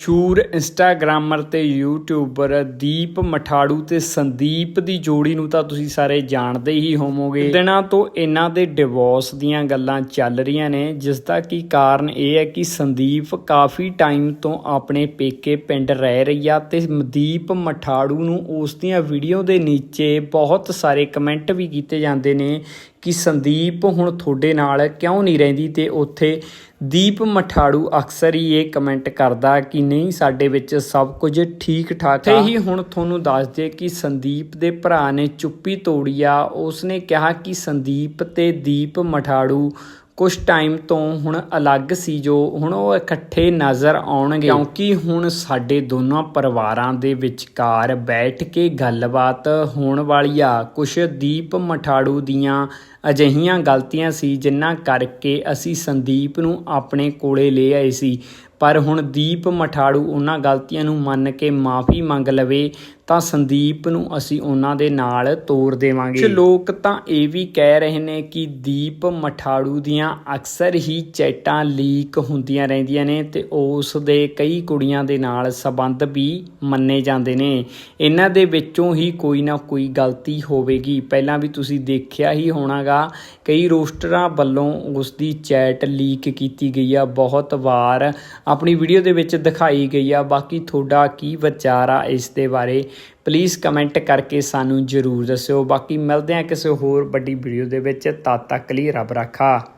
ਮਸ਼ਹੂਰ ਇੰਸਟਾਗ੍ਰਾਮਰ ਤੇ ਯੂਟਿਊਬਰ ਦੀਪ ਮਠਾੜੂ ਤੇ ਸੰਦੀਪ ਦੀ ਜੋੜੀ ਨੂੰ ਤਾਂ ਤੁਸੀਂ ਸਾਰੇ ਜਾਣਦੇ ਹੀ ਹੋਵੋਗੇ। ਦਿਨਾਂ ਤੋਂ ਇਹਨਾਂ ਦੇ ਡਿਵੋਰਸ ਦੀਆਂ ਗੱਲਾਂ ਚੱਲ ਰਹੀਆਂ ਨੇ, ਜਿਸ ਦਾ ਕੀ ਕਾਰਨ ਇਹ ਹੈ ਕਿ ਸੰਦੀਪ ਕਾਫੀ ਟਾਈਮ ਤੋਂ ਆਪਣੇ ਪੇਕੇ ਪਿੰਡ ਰਹਿ ਰਹੀ ਆ ਤੇ ਦੀਪ ਮਠਾੜੂ ਨੂੰ ਉਸ ਦੀਆਂ ਵੀਡੀਓ ਦੇ ਨੀਚੇ ਬਹੁਤ ਸਾਰੇ ਕਮੈਂਟ ਵੀ ਕੀਤੇ ਜਾਂਦੇ ਨੇ ਕਿ ਸੰਦੀਪ ਹੁਣ ਤੁਹਾਡੇ ਨਾਲ ਕਿਉਂ ਨਹੀਂ ਰਹਿੰਦੀ ਤੇ ਉੱਥੇ ਦੀਪ ਮਠਾੜੂ ਅਕਸਰ ਹੀ ਇਹ ਕਮੈਂਟ ਕਰਦਾ ਕਿ ਨਹੀਂ, ਸਾਡੇ ਵਿੱਚ ਸਭ ਕੁਝ ਠੀਕ ਠਾਕ ਆ ਹੀ ਹੁਣ ਤੁਹਾਨੂੰ ਦੱਸ ਦੇ ਕਿ ਸੰਦੀਪ ਦੇ ਭਰਾ ਨੇ ਚੁੱਪੀ ਤੋੜੀ ਆ। ਉਸਨੇ ਕਿਹਾ ਕਿ ਸੰਦੀਪ ਤੇ ਦੀਪ ਮਠਾੜੂ ਕੁਝ ਟਾਈਮ ਤੋਂ ਹੁਣ ਅਲੱਗ ਸੀ ਜੋ ਹੁਣ ਉਹ ਇਕੱਠੇ ਨਜ਼ਰ ਆਉਣਗੇ। ਕਿਉਂਕਿ ਹੁਣ ਸਾਡੇ ਦੋਨਾਂ ਪਰਿਵਾਰਾਂ ਦੇ ਵਿਚਕਾਰ ਬੈਠ ਕੇ ਗੱਲਬਾਤ ਹੋਣ ਵਾਲੀ ਆ। ਕੁਝ ਦੀਪ ਮਠਾੜੂ ਦੀਆਂ ਅਜਿਹੀਆਂ ਗਲਤੀਆਂ ਸੀ ਜਿਨ੍ਹਾਂ ਕਰਕੇ ਅਸੀਂ ਸੰਦੀਪ ਨੂੰ ਆਪਣੇ ਕੋਲੇ ਲੈ ਆਏ ਸੀ। ਪਰ ਹੁਣ ਦੀਪ ਮਠਾੜੂ ਉਹਨਾਂ ਗਲਤੀਆਂ ਨੂੰ ਮੰਨ ਕੇ ਮਾਫੀ ਮੰਗ ਲਵੇ ਤਾਂ ਸੰਦੀਪ ਨੂੰ ਅਸੀਂ ਉਹਨਾਂ ਦੇ ਨਾਲ ਤੋਰ ਦੇਵਾਂਗੇ। ਕੁਝ ਲੋਕ ਤਾਂ ਇਹ ਵੀ ਕਹਿ ਰਹੇ ਨੇ ਕਿ ਦੀਪ ਮਠਾੜੂ ਦੀਆਂ ਅਕਸਰ ਹੀ ਚੈਟਾਂ ਲੀਕ ਹੁੰਦੀਆਂ ਰਹਿੰਦੀਆਂ ਨੇ ਤੇ ਉਸ ਦੇ ਕਈ ਕੁੜੀਆਂ ਦੇ ਨਾਲ ਸਬੰਧ ਵੀ ਮੰਨੇ ਜਾਂਦੇ ਨੇ। ਇਹਨਾਂ ਦੇ ਵਿੱਚੋਂ ਹੀ ਕੋਈ ਨਾ ਕੋਈ ਗਲਤੀ ਹੋਵੇਗੀ। ਪਹਿਲਾਂ ਵੀ ਤੁਸੀਂ ਦੇਖਿਆ ਹੀ ਹੋਣਾ ਹੋਣਾਗਾ ਕਈ ਰੋਸਟਰਾਂ ਵੱਲੋਂ ਉਸ ਦੀ ਚੈਟ ਲੀਕ ਕੀਤੀ ਗਈ ਆ। ਬਹੁਤ ਵਾਰ ਆਪਣੀ ਵੀਡੀਓ ਦੇ ਵਿੱਚ ਦਿਖਾਈ ਗਈ ਆ। ਬਾਕੀ ਤੁਹਾਡਾ ਕੀ ਵਿਚਾਰ ਆ ਇਸ ਦੇ ਬਾਰੇ ਪਲੀਜ਼ ਕਮੈਂਟ ਕਰਕੇ ਸਾਨੂੰ ਜਰੂਰ ਦੱਸਿਓ। ਬਾਕੀ ਮਿਲਦੇ ਆ ਕਿਸੇ ਹੋਰ ਵੱਡੀ ਵੀਡੀਓ ਦੇ ਵਿੱਚ। ਤਦ ਤੱਕ ਲਈ ਰੱਬ ਰਾਖਾ।